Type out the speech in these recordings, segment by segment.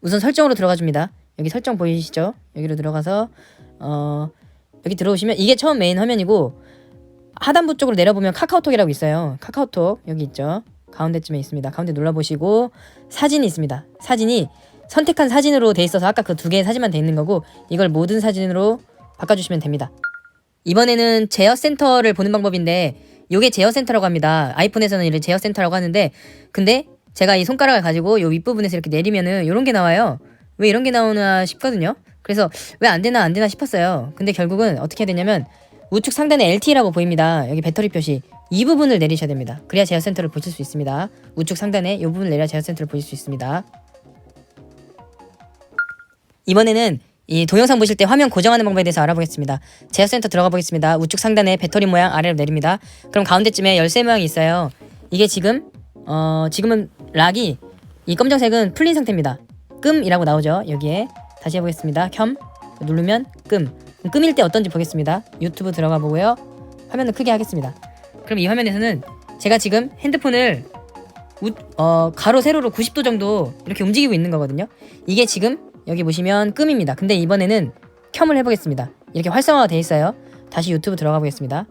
우선 설정으로 들어가 줍니다. 여기 설정 보이시죠? 여기로 들어가서 어 여기 들어오시면 이게 처음 메인 화면이고 하단부 쪽으로 내려보면 카카오톡이라고 있어요. 카카오톡 여기 있죠. 가운데쯤에 있습니다. 가운데 눌러보시고 사진이 있습니다. 사진이 선택한 사진으로 돼 있어서 아까 그 두 개의 사진만 돼 있는 거고 이걸 모든 사진으로 바꿔주시면 됩니다. 이번에는 제어 센터를 보는 방법인데 요게 제어 센터라고 합니다. 아이폰에서는 이를 제어 센터라고 하는데 근데 제가 이 손가락을 가지고 요 윗부분에서 이렇게 내리면은 요런 게 나와요. 왜 이런 게 나오나 싶거든요. 그래서 왜 안 되나 안 되나 싶었어요. 근데 결국은 어떻게 되냐면 우측 상단에 LTE라고 보입니다. 여기 배터리 표시 이 부분을 내리셔야 됩니다. 그래야 제어 센터를 보실 수 있습니다. 우측 상단에 이 부분을 내려야 제어 센터를 보실 수 있습니다. 이번에는 이 동영상 보실 때 화면 고정하는 방법에 대해서 알아보겠습니다. 제어 센터 들어가 보겠습니다. 우측 상단에 배터리 모양 아래로 내립니다. 그럼 가운데쯤에 열쇠 모양이 있어요. 이게 지금 어 지금은 락이 이 검정색은 풀린 상태입니다. 끔이라고 나오죠. 여기에 다시 해보겠습니다. 켬 누르면 끔 끔일 때 어떤지 보겠습니다. 유튜브 들어가 보고요. 화면을 크게 하겠습니다. 그럼 이 화면에서는 제가 지금 핸드폰을 우, 어, 가로 세로로 90도 정도 이렇게 움직이고 있는 거거든요. 이게 지금 여기 보시면 끔입니다. 근데 이번에는 켬을 해보겠습니다. 이렇게 활성화가 돼 있어요. 다시 유튜브 들어가 보겠습니다.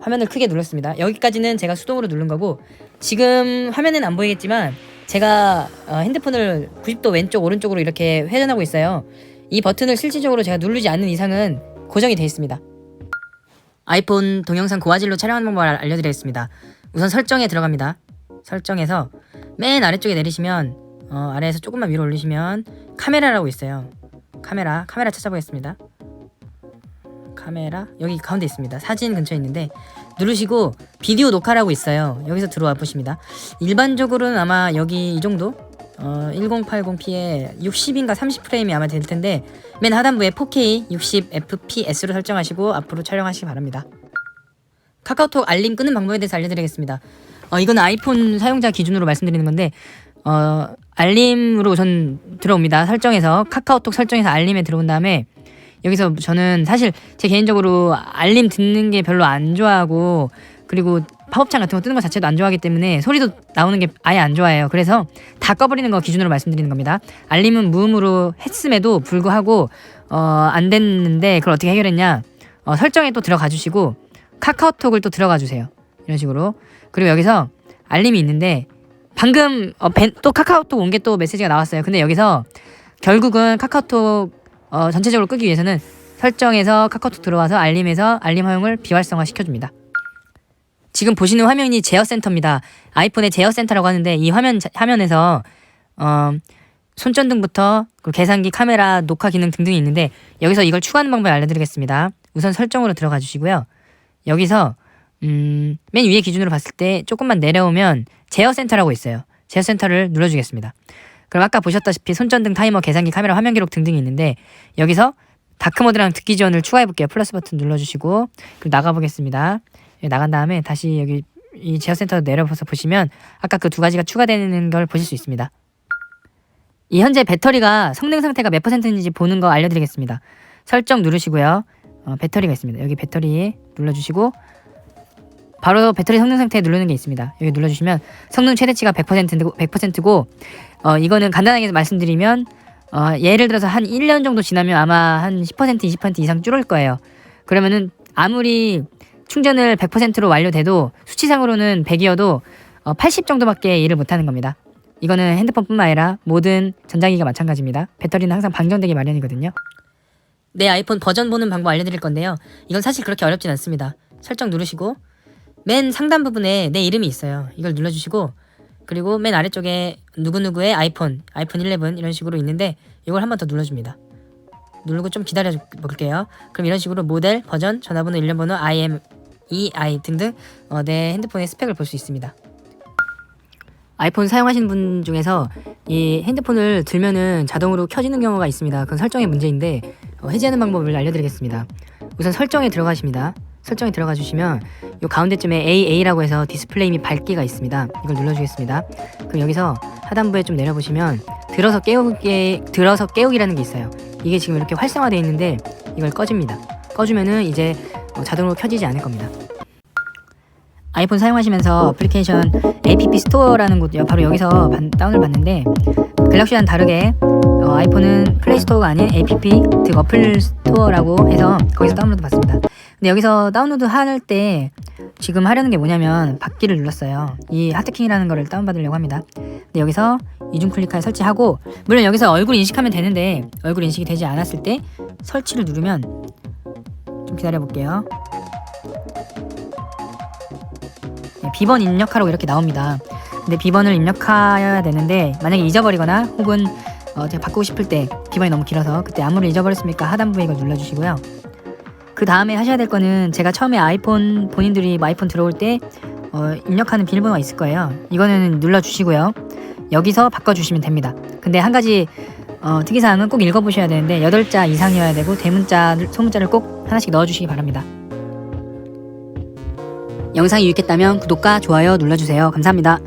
화면을 크게 눌렀습니다. 여기까지는 제가 수동으로 누른 거고 지금 화면은 안 보이겠지만 제가 어, 핸드폰을 90도 왼쪽 오른쪽으로 이렇게 회전하고 있어요. 이 버튼을 실질적으로 제가 누르지 않는 이상은 고정이 돼 있습니다. 아이폰 동영상 고화질로 촬영하는 방법을 알- 알려드리겠습니다. 우선 설정에 들어갑니다. 설정에서 맨 아래쪽에 내리시면 어, 아래에서 조금만 위로 올리시면 카메라라고 있어요. 카메라, 카메라 찾아보겠습니다. 카메라 여기 가운데 있습니다. 사진 근처에 있는데 누르시고 비디오 녹화라고 있어요. 여기서 들어와 보십니다. 일반적으로는 아마 여기 이 정도 어, 1080p에 60인가 30프레임이 아마 될 텐데 맨 하단부에 4K 60fps로 설정하시고 앞으로 촬영하시기 바랍니다. 카카오톡 알림 끄는 방법에 대해서 알려드리겠습니다. 어, 이건 아이폰 사용자 기준으로 말씀드리는 건데 어, 알림으로 우선 들어옵니다. 설정에서 카카오톡 설정에서 알림에 들어온 다음에 여기서 저는 사실 제 개인적으로 알림 듣는 게 별로 안 좋아하고 그리고 팝업창 같은 거 뜨는 것 자체도 안 좋아하기 때문에 소리도 나오는 게 아예 안 좋아해요. 그래서 다 꺼버리는 거 기준으로 말씀드리는 겁니다. 알림은 무음으로 했음에도 불구하고 어, 안 됐는데 그걸 어떻게 해결했냐? 어, 설정에 또 들어가 주시고 카카오톡을 또 들어가 주세요. 이런 식으로 그리고 여기서 알림이 있는데 방금 어, 벤- 또 카카오톡 온 게 또 메시지가 나왔어요. 근데 여기서 결국은 카카오톡 어, 전체적으로 끄기 위해서는 설정에서 카카오톡 들어와서 알림에서 알림 허용을 비활성화 시켜줍니다. 지금 보시는 화면이 제어 센터입니다. 아이폰의 제어 센터라고 하는데 이 화면 자- 화면에서 어, 손전등부터 그 계산기, 카메라, 녹화 기능 등등이 있는데 여기서 이걸 추가하는 방법을 알려드리겠습니다. 우선 설정으로 들어가 주시고요. 여기서 음, 맨 위에 기준으로 봤을 때 조금만 내려오면 제어 센터라고 있어요. 제어 센터를 눌러주겠습니다. 그럼 아까 보셨다시피 손전등, 타이머, 계산기, 카메라, 화면 기록 등등이 있는데 여기서 다크 모드랑 듣기 지원을 추가해 볼게요. 플러스 버튼 눌러주시고 그리고 나가 보겠습니다. 나간 다음에 다시 여기 이 제어 센터 내려서 보시면 아까 그 두 가지가 추가되는 걸 보실 수 있습니다. 이 현재 배터리가 성능 상태가 몇 퍼센트인지 보는 거 알려드리겠습니다. 설정 누르시고요. 어, 배터리가 있습니다. 여기 배터리 눌러주시고 바로 배터리 성능 상태 누르는 게 있습니다. 여기 눌러주시면 성능 최대치가 100%고 100%고 어, 이거는 간단하게 말씀드리면 어, 예를 들어서 한 1년 정도 지나면 아마 한 10% 20% 이상 줄을 거예요. 그러면은 아무리 충전을 100%로 완료돼도 수치상으로는 100이어도 어, 80 정도밖에 일을 못하는 겁니다. 이거는 핸드폰뿐만 아니라 모든 전자기기가 마찬가지입니다. 배터리는 항상 방전되기 마련이거든요. 내 아이폰 버전 보는 방법 알려드릴 건데요. 이건 사실 그렇게 어렵진 않습니다. 설정 누르시고 맨 상단 부분에 내 이름이 있어요. 이걸 눌러주시고 그리고 맨 아래쪽에 누구누구의 아이폰, 아이폰 11 이런 식으로 있는데 이걸 한 번 더 눌러줍니다. 누르고 좀 기다려 볼게요. 그럼 이런 식으로 모델, 버전, 전화번호, 일련번호, IM, EI 등등 어, 내 핸드폰의 스펙을 볼 수 있습니다. 아이폰 사용하시는 분 중에서 이 핸드폰을 들면은 자동으로 켜지는 경우가 있습니다. 그건 설정의 문제인데 어, 해제하는 방법을 알려드리겠습니다. 우선 설정에 들어가십니다. 설정에 들어가 주시면 이 가운데쯤에 AA라고 해서 디스플레이 및 밝기가 있습니다. 이걸 눌러주겠습니다. 그럼 여기서 하단부에 좀 내려보시면 들어서 깨우기 들어서 깨우기라는 게 있어요. 이게 지금 이렇게 활성화되어 있는데 이걸 꺼줍니다. 꺼주면은 이제 어, 자동으로 켜지지 않을 겁니다. 아이폰 사용하시면서 어플리케이션 app 스토어라는 곳 바로 여기서 반- 다운을 받는데 그 갤럭시와는 다르게 어, 아이폰은 플레이스토어가 아닌 APP 즉 어플 스토어라고 해서 거기서 다운로드 받습니다. 근데 여기서 다운로드 할 때 지금 하려는 게 뭐냐면 받기를 눌렀어요. 이 하트킹이라는 거를 다운받으려고 합니다. 근데 여기서 이중 클릭하여 설치하고 물론 여기서 얼굴 인식하면 되는데 얼굴 인식이 되지 않았을 때 설치를 누르면 좀 기다려 볼게요. 네, 비번 입력하라고 이렇게 나옵니다. 근데 비번을 입력해야 되는데 만약에 잊어버리거나 혹은 어, 제가 바꾸고 싶을 때 비번이 너무 길어서 그때 안무를 잊어버렸으니까 하단부에 이걸 눌러주시고요. 그 다음에 하셔야 될 거는 제가 처음에 아이폰 본인들이 뭐 아이폰 들어올 때 어, 입력하는 비밀번호가 있을 거예요. 이거는 눌러주시고요. 여기서 바꿔주시면 됩니다. 근데 한 가지 어, 특이사항은 꼭 읽어보셔야 되는데 8자 이상이어야 되고 대문자, 소문자를 꼭 하나씩 넣어주시기 바랍니다. 영상이 유익했다면 구독과 좋아요 눌러주세요. 감사합니다.